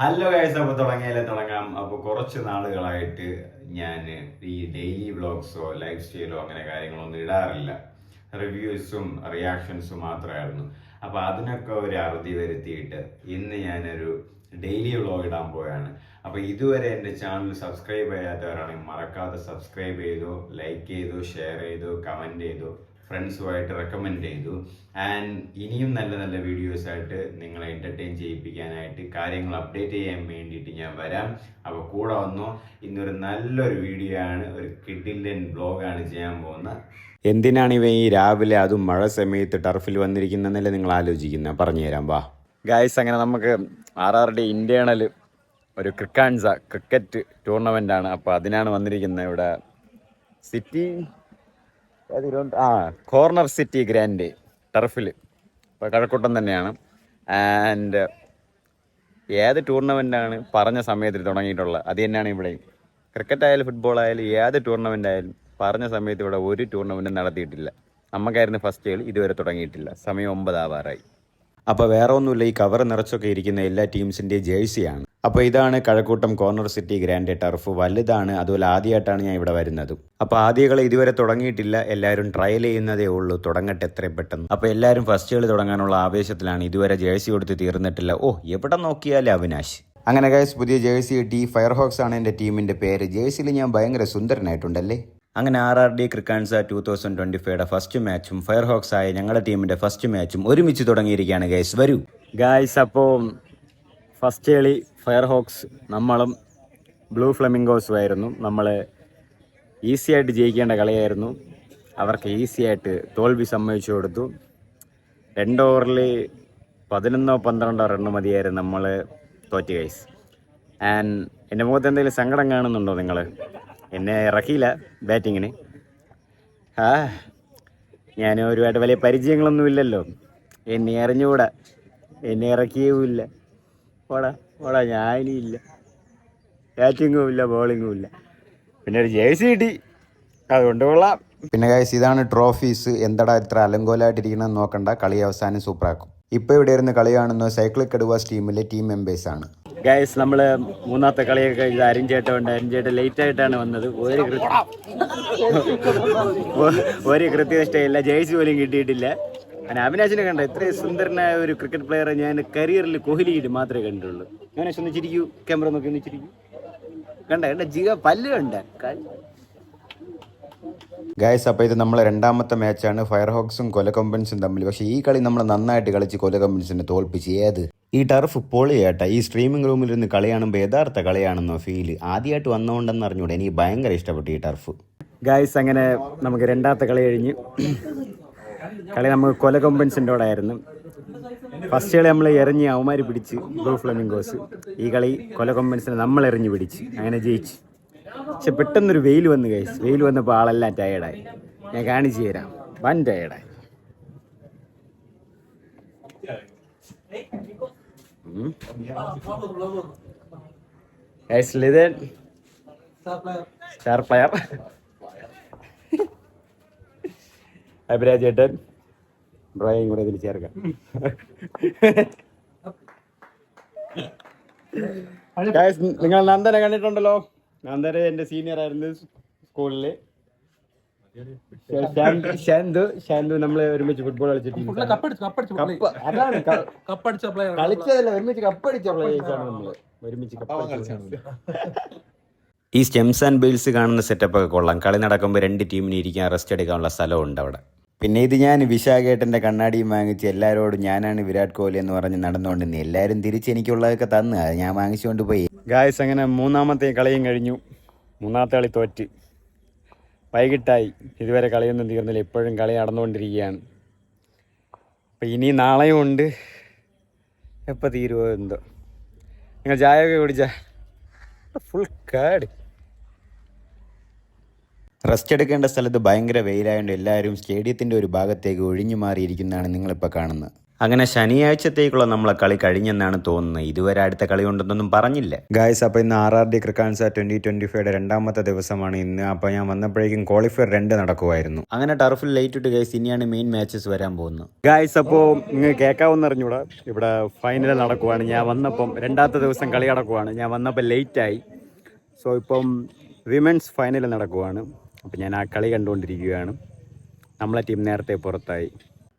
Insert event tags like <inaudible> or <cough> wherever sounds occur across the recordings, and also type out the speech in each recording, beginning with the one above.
Hello guys അപ്പോൾ തുടങ്ങിയാലേ തുടങ്ങാം. അപ്പോൾ കുറച്ച് നാളുകളായിട്ട് ഞാൻ ഈ ഡെയിലി വ്ളോഗ്സോ ലൈഫ് സ്റ്റൈലോ അങ്ങനെ കാര്യങ്ങളൊന്നും ഇടാറില്ല. റിവ്യൂസും റിയാക്ഷൻസും മാത്രമായിരുന്നു. അപ്പോൾ അതിനൊക്കെ ഒരു അറുതി വരുത്തിയിട്ട് ഇന്ന് ഞാനൊരു ഡെയിലി വ്ളോഗ് ഇടാൻ പോയാണ് അപ്പോൾ ഇതുവരെ എന്റെ ചാനൽ സബ്സ്ക്രൈബ് ചെയ്യാത്തവരാണെങ്കിൽ മറക്കാതെ സബ്സ്ക്രൈബ് ചെയ്തു ലൈക്ക് ചെയ്തു ഷെയർ ചെയ്തു കമന്റ് ചെയ്തു. ഫ്രണ്ട്സുമായിട്ട് റെക്കമെൻഡ് ചെയ്തു. ആൻഡ് ഇനിയും നല്ല നല്ല വീഡിയോസായിട്ട് നിങ്ങളെ എന്റർടൈൻ ചെയ്യിപ്പിക്കാനായിട്ട് കാര്യങ്ങൾ അപ്ഡേറ്റ് ചെയ്യാൻ വേണ്ടിയിട്ട് ഞാൻ വരാം. അപ്പോൾ കൂടെ വന്നു. ഇന്നൊരു നല്ലൊരു വീഡിയോ ആണ്. ഒരു കിഡില്ലൻ ബ്ലോഗാണ് ചെയ്യാൻ പോകുന്നത്. എന്തിനാണ് ഇവ ഈ രാവിലെ അതും മഴ സമയത്ത് ടർഫിൽ വന്നിരിക്കുന്നതെന്നല്ലേ നിങ്ങൾ ആലോചിക്കുന്നത് പറഞ്ഞു തരാം വാ. ഗായ്സ് അങ്ങനെ നമുക്ക് ആർ ആർ ഡി ഇന്റേണൽ ഒരു ക്രിക്കാൻസ ക്രിക്കറ്റ് ടൂർണമെന്റ് ആണ് അപ്പോൾ അതിനാണ് വന്നിരിക്കുന്നത് ഇവിടെ. സിറ്റി ആ കോർണർ സിറ്റി ഗ്രാൻഡ് ടർഫിൽ കഴക്കൂട്ടം തന്നെയാണ്. ആൻഡ് ഏത് ടൂർണമെന്റാണ് പറഞ്ഞ സമയത്തിൽ തുടങ്ങിയിട്ടുള്ളത്? അത് തന്നെയാണ് ഇവിടെ ക്രിക്കറ്റ് ആയാലും ഫുട്ബോൾ ആയാലും ഏത് ടൂർണമെന്റ് ആയാലും പറഞ്ഞ സമയത്ത് ഇവിടെ ഒരു ടൂർണമെന്റും നടത്തിയിട്ടില്ല. നമുക്കായിരുന്നു ഫസ്റ്റ് കളി ഇതുവരെ തുടങ്ങിയിട്ടില്ല. സമയം ഒമ്പതാവാറായി. അപ്പോൾ വേറെ ഒന്നുമില്ല ഈ കവർ നിറച്ചൊക്കെ ഇരിക്കുന്ന എല്ലാ ടീംസിന്റെയും ജേഴ്സിയാണ് അപ്പോൾ ഇതാണ് Kazhakkoottam corner city grand turf. വലുതാണ് അതുപോലെ ആദ്യമായിട്ടാണ് ഞാൻ ഇവിടെ വരുന്നത്. അപ്പോൾ ആദ്യകളെ ഇതുവരെ തുടങ്ങിയിട്ടില്ല. എല്ലാവരും ട്രയൽ ചെയ്യുന്നതേ ഉള്ളൂ. തുടങ്ങട്ടെ എത്രയും പെട്ടെന്ന്. അപ്പോൾ എല്ലാവരും ഫസ്റ്റ് കളി തുടങ്ങാനുള്ള ആവേശത്തിലാണ് ഇതുവരെ ജേഴ്സി കൊടുത്ത് തീർന്നിട്ടില്ല. ഓ എവിടെ നോക്കിയാലേ അവിനാശ്? അങ്ങനെ ഗൈസ് പുതിയ ജേഴ്സി കിട്ടി. ഫയർ ഹോക്സ് ആണ് എന്റെ ടീമിന്റെ പേര്. ജേഴ്സിയിൽ ഞാൻ ഭയങ്കര സുന്ദരനായിട്ടുണ്ടല്ലേ? അങ്ങനെ R R D ക്രിക്കാൻസ two thousand twenty ഫൈവയുടെ ഫസ്റ്റ് മാച്ചും ഫയർ ഹോക്സ് ആയ ഞങ്ങളുടെ ടീമിന്റെ ഫസ്റ്റ് മാച്ചും ഒരുമിച്ച് തുടങ്ങിയിരിക്കുകയാണ് ഗൈസ് വരൂ. ഗായ്സ് അപ്പോൾ ഫസ്റ്റ് കളി ഫയർ ഹോക്സ് നമ്മളും ബ്ലൂ ഫ്ലെമിംഗോസും ആയിരുന്നു. നമ്മൾ ഈസി ആയിട്ട് ജയിക്കേണ്ട കളിയായിരുന്നു. അവർക്ക് ഈസി ആയിട്ട് തോൽവി സമ്മതിച്ചു കൊടുത്തു. രണ്ട് ഓവറിൽ പതിനൊന്നോ പന്ത്രണ്ടോ റണ്ണ് മതിയായിരുന്നു നമ്മൾ തോറ്റ് ഗൈസ് ആൻഡ് എന്റെ മുഖത്ത് എന്തെങ്കിലും സങ്കടം കാണുന്നുണ്ടോ നിങ്ങൾ എന്നെ ഇറക്കിയില്ല ബാറ്റിങ്ങിന് ആ ഞാൻ ഒരുപാട് വലിയ പരിചയങ്ങളൊന്നും ഇല്ലല്ലോ. എന്നെ അറിഞ്ഞുകൂടാ. എന്നെ ഇറക്കിയുമില്ല പോടാ പോടാ ഞാനില്ല ബാറ്റിങ്ങും ഇല്ല ബോളിങ്ങും ഇല്ല. പിന്നെ ഒരു ജേഴ്സി കിട്ടി. അതുകൊണ്ട് കൊള്ളാം പിന്നെ ഗൈസ് ഇതാണ് ട്രോഫീസ് എന്തടാ ഇത്ര അലങ്കോലായിട്ടിരിക്കണമെന്ന് നോക്കണ്ട. കളി അവസാനം സൂപ്പറാക്കും ഇപ്പോൾ ഇവിടെ ഇരുന്ന് കളി കാണുന്ന സൈക്ലിക് അഡ്വാസ് ടീമിലെ ടീം മെമ്പേഴ്സ് ആണ്. ഗൈസ് നമ്മൾ മൂന്നാമത്തെ കളിയൊക്കെ ഇത് അരിഞ്ചേട്ടമുണ്ട് അരിഞ്ചേട്ട ലേറ്റ് ആയിട്ടാണ് വന്നത്. ഒരു കൃത്യ <laughs> ഒരു കൃത്യനിഷ്ഠയില്ല. ജേഴ്സി പോലും കിട്ടിയിട്ടില്ല. അങ്ങനെ അവിനാശിനെ കണ്ട ഇത്രയും സുന്ദരനായ ഒരു ക്രിക്കറ്റ് പ്ലെയറെ ഞാൻ കരിയറിൽ കോഹ്ലിയിട്ട് മാത്രമേ കണ്ടിട്ടുള്ളൂ. അവിനാശ് ഒന്ന് ചിരിക്കൂ ക്യാമറ നോക്കി ഒന്ന് ചിരിക്കൂ. കണ്ട കണ്ട ജിഗ പല്ല് കണ്ട. ഗായസ് അപ്പോൾ ഇത് നമ്മളെ രണ്ടാമത്തെ മാച്ചാണ് ഫയർ ഹോക്സും കൊലകൊമ്പൻസും തമ്മിൽ. പക്ഷേ ഈ കളി നമ്മൾ നന്നായിട്ട് കളിച്ച് കൊലകമ്പൻസിനെ തോൽപ്പിച്ച്. ഏത്? ഈ ടർഫ് പൊളിയേട്ട. ഈ സ്ട്രീമിംഗ് റൂമിൽ നിന്ന് കളി കാണുമ്പോൾ യഥാർത്ഥ കളിയാണെന്നോ ഫീൽ ആദ്യമായിട്ട് വന്നുകൊണ്ടെന്ന് അറിഞ്ഞൂടെ. എനിക്ക് ഭയങ്കര ഇഷ്ടപ്പെട്ടു ഈ ടർഫ് ഗായ്സ് അങ്ങനെ നമുക്ക് രണ്ടാമത്തെ കളി കഴിഞ്ഞ്. കളി നമ്മൾ കൊലകൊമ്പൻസിന്റെ കൂടെ ആയിരുന്നു ഫസ്റ്റ് കളി നമ്മൾ എറിഞ്ഞ് അവന്മാർ പിടിച്ച് ബ്ലൂ ഫ്ലമിംഗോസ്. ഈ കളി കൊലകൊമ്പൻസിനെ നമ്മൾ എറിഞ്ഞ് പിടിച്ച് അങ്ങനെ ജയിച്ച്. പക്ഷെ പെട്ടെന്നൊരു വെയിൽ വന്ന് കഴിച്ച് വെയിൽ വന്നപ്പോൾ ആളെല്ലാം ടയേർഡായി ഞാൻ കാണിച്ചു തരാം. വൻ ടയേർഡായി സ്റ്റാർ ചേട്ടൻ ബ്രോയും കൂടെ ഇതിൽ ചേർക്കാം. Guys, നിങ്ങൾ നന്ദനെ കണ്ടിട്ടുണ്ടല്ലോ. നന്ദന എന്റെ സീനിയർ ആയിരുന്നു സ്കൂളിൽ ശാന്തു- ശാന്തു നമ്മളെ ഒരുമിച്ച് ഫുട്ബോൾ കളിച്ചിട്ട് കളിച്ചതല്ല ഒരുമിച്ച് കപ്പടിച്ച പ്ലേയേഴ്സ് ആണ് നമ്മൾ. ഒരുമിച്ച് ഈ സ്റ്റെംസ് ആൻഡ് ബീൽസ് കാണുന്ന സെറ്റപ്പ് ഒക്കെ കൊള്ളാം. കളി നടക്കുമ്പോൾ രണ്ട് ടീമിന് ഇരിക്കാൻ റെസ്റ്റ് എടുക്കാനുള്ള സ്ഥലമുണ്ട് അവിടെ. പിന്നെ ഇത് ഞാൻ വിശാഖേട്ടന്റെ കണ്ണാടിയും വാങ്ങിച്ച് എല്ലാവരോടും ഞാനാണ് വിരാട് കോഹ്ലി എന്ന് പറഞ്ഞ് നടന്നുകൊണ്ടിരുന്നത് എല്ലാവരും തിരിച്ച് എനിക്കുള്ളതൊക്കെ തന്നു. അത് ഞാൻ വാങ്ങിച്ചുകൊണ്ട് പോയി. ഗായസ് അങ്ങനെ മൂന്നാമത്തെ കളിയും കഴിഞ്ഞു. മൂന്നാമത്തെ കളി തോറ്റ്. വൈകിട്ടായി. ഇതുവരെ കളിയൊന്നും തീർന്നില്ല. ഇപ്പോഴും കളി നടന്നുകൊണ്ടിരിക്കുകയാണ്. അപ്പം ഇനി നാളെയും ഉണ്ട്. എപ്പോൾ തീരുമോ എന്തോ. നിങ്ങൾ ചായ ഒക്കെ കുടിച്ച ഫുൾ കാട് റെസ്റ്റ് എടുക്കേണ്ട സ്ഥലത്ത് ഭയങ്കര വെയിലായതുകൊണ്ട് എല്ലാവരും സ്റ്റേഡിയത്തിന്റെ ഒരു ഭാഗത്തേക്ക് ഒഴിഞ്ഞു മാറിയിരിക്കുന്നതാണ് നിങ്ങളിപ്പോൾ കാണുന്നത്. അങ്ങനെ ശനിയാഴ്ചത്തേക്കുള്ള നമ്മളെ കളി കഴിഞ്ഞെന്നാണ് തോന്നുന്നത്. ഇതുവരെ അടുത്ത കളി ഉണ്ടെന്നൊന്നും പറഞ്ഞില്ല. ഗായ്സ് അപ്പോൾ ഇന്ന് R R D ക്രിക്കാൻസ twenty twenty ഫൈവയുടെ രണ്ടാമത്തെ ദിവസമാണ് ഇന്ന്. അപ്പോൾ ഞാൻ വന്നപ്പോഴേക്കും ക്വാളിഫയർ രണ്ട് നടക്കുമായിരുന്നു. അങ്ങനെ ടർഫിൽ ലൈറ്റ് ഇട്ട് ഗൈസ് ഇനിയാണ് മെയിൻ മാച്ചസ് വരാൻ പോകുന്നത്. ഗായ്സ് അപ്പോൾ നിങ്ങൾ കേൾക്കാവുന്ന അറിഞ്ഞൂടാ. ഇവിടെ ഫൈനൽ നടക്കുവാണ്. ഞാൻ വന്നപ്പം രണ്ടാമത്തെ ദിവസം കളി നടക്കുവാണ്. ഞാൻ വന്നപ്പോൾ ലേറ്റായി സോ ഇപ്പം വിമൻസ് ഫൈനൽ നടക്കുവാണ്. അപ്പം ഞാൻ ആ കളി കണ്ടുകൊണ്ടിരിക്കുകയാണ്. നമ്മളെ ടീം നേരത്തെ പുറത്തായി.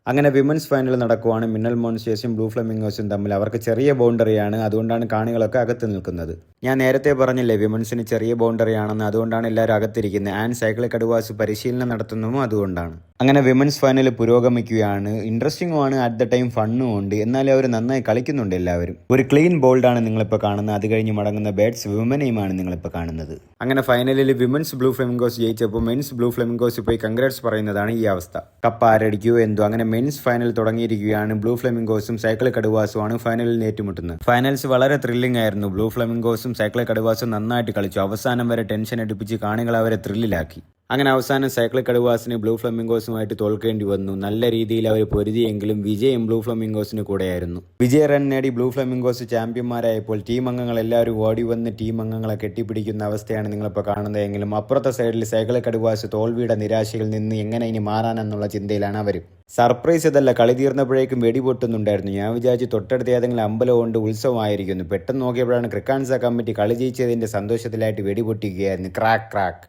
അങ്ങനെ വിമൻസ് ഫൈനൽ നടക്കുവാണ്. മിന്നൽ മോൺസ്റ്റേഴ്സും ബ്ലൂ ഫ്ലമിംഗോസും തമ്മിൽ അവർക്ക് ചെറിയ ബൗണ്ടറിയാണ് അതുകൊണ്ടാണ് കാണികളൊക്കെ അകത്ത് നിൽക്കുന്നത്. ഞാൻ നേരത്തെ പറഞ്ഞില്ലേ വിമൻസിന് ചെറിയ ബൗണ്ടറി ആണെന്ന് അതുകൊണ്ടാണ് എല്ലാവരും അകത്തിരിക്കുന്നത്. ആൻഡ് സൈക്കിൾ കടുവാസ് പരിശീലനം നടത്തുന്നതും അതുകൊണ്ടാണ്. അങ്ങനെ വിമൻസ് ഫൈനൽ പുരോഗമിക്കുകയാണ്. ഇൻട്രസ്റ്റിംഗും ആണ് അറ്റ് ദ ടൈം ഫണ്ണും ഉണ്ട്. എന്നാലും അവർ നന്നായി കളിക്കുന്നുണ്ട് എല്ലാവരും. ഒരു ക്ലീൻ ബോൾഡാണ് നിങ്ങളിപ്പോൾ കാണുന്നത്. അത് കഴിഞ്ഞ് മടങ്ങുന്ന ബാറ്റ്സ് വിമനെയുമാണ് നിങ്ങളിപ്പോൾ കാണുന്നത്. അങ്ങനെ ഫൈനലിൽ വിമൻസ് ബ്ലൂ ഫ്ലെമിംഗോസ് ജയിച്ചപ്പോൾ മെൻസ് ബ്ലൂ ഫ്ലെമിംഗോസ് പോയി കൺഗ്രാറ്റ്സ് പറയുന്നതാണ് ഈ അവസ്ഥ. കപ്പ് ആരടിക്കുകയോ എന്തോ അങ്ങനെ മെൻസ് ഫൈനൽ തുടങ്ങിയിരിക്കുകയാണ് ബ്ലൂ ഫ്ലെമിംഗോസും സൈക്കിൾ കടുവാസുമാണ് ഫൈനലിൽ ഏറ്റുമുട്ടുന്നത്. ഫൈനൽസ് വളരെ ത്രില്ലിംഗ് ആയിരുന്നു. ബ്ലൂ ഫ്ലെമിംഗോസും സൈക്കിൾ കടുവാസും നന്നായിട്ട് കളിച്ചു. അവസാനം വരെ ടെൻഷൻ അടുപ്പിച്ച് കാണികളെ അവരെ ത്രില്ലിലാക്കി. അങ്ങനെ അവസാനം സൈക്കിൾ കടുവാസിന് ബ്ലൂ ഫ്ലമിംഗോസുമായിട്ട് തോൽക്കേണ്ടി വന്നു. നല്ല രീതിയിൽ അവർ പൊരുതിയെങ്കിലും വിജയം ബ്ലൂ ഫ്ലമിംഗോസിന് കൂടെയായിരുന്നു. വിജയ റൺ നേടി ബ്ലൂ ഫ്ലമിംഗോസ് ചാമ്പ്യന്മാരായപ്പോൾ ടീം അംഗങ്ങൾ എല്ലാവരും ഓടി വന്ന് ടീം അംഗങ്ങളെ കെട്ടിപ്പിടിക്കുന്ന അവസ്ഥയാണ് നിങ്ങളിപ്പോൾ കാണുന്നതെങ്കിലും അപ്പുറത്തെ സൈഡിൽ സൈക്കിൾ കടുവാസ് തോൽവിയുടെ നിരാശയിൽ നിന്ന് എങ്ങനെ ഇനി മാറാനെന്നുള്ള ചിന്തയിലാണ് അവർ സർപ്രൈസ് ഇതല്ല കളി തീർന്നപ്പോഴേക്കും വെടിപൊട്ടുന്നുണ്ടായിരുന്നു ഞാൻ വിചാരിച്ചു തൊട്ടടുത്ത് ഏതെങ്കിലും അമ്പലം കൊണ്ട് ഉത്സവമായിരിക്കുന്നു. പെട്ടെന്ന് നോക്കിയപ്പോഴാണ് ക്രിക്കാൻസ കമ്മിറ്റി കളി ജയിച്ചതിന്റെ സന്തോഷത്തിലായിട്ട് വെടിപൊട്ടിക്കുകയായിരുന്നു ക്രാക്ക് ക്രാക്ക്.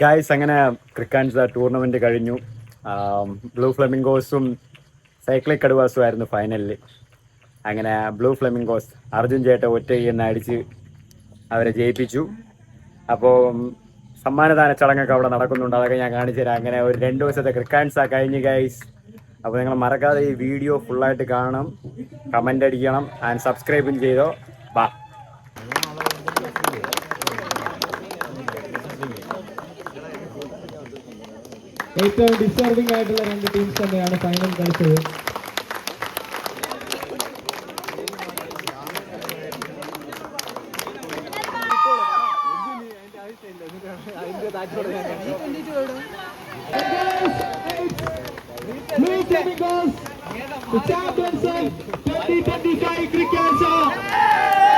ഗായ്സ് അങ്ങനെ ക്രിക്കാൻസ് ടൂർണമെന്റ് കഴിഞ്ഞു. ബ്ലൂ ഫ്ലെമിംഗോസും സൈക്ലിക് കടുവാസും ആയിരുന്നു ഫൈനലിൽ അങ്ങനെ ബ്ലൂ ഫ്ലെമിംഗോസ് അർജുൻ ചേട്ട ഒറ്റ എന്ന് അടിച്ച് അവരെ ജയിപ്പിച്ചു. അപ്പോൾ സമ്മാനദാന ചടങ്ങൊക്കെ അവിടെ നടക്കുന്നുണ്ട്. അതൊക്കെ ഞാൻ കാണിച്ചു തരാം. അങ്ങനെ ഒരു രണ്ട് ദിവസത്തെ ക്രിക്കാൻസാണ് കഴിഞ്ഞ് ഗൈസ് അപ്പോൾ നിങ്ങൾ മറക്കാതെ ഈ വീഡിയോ ഫുള്ളായിട്ട് കാണണം. കമന്റ് അടിക്കണം ആൻഡ് സബ്സ്ക്രൈബും ചെയ്തോ. ബാ. ഏറ്റവും ഡിസർവിംഗ് ആയിട്ടുള്ള രണ്ട് ടീംസ് തന്നെയാണ് ഫൈനൽ കളിച്ചത് the champions of 2025 cricket.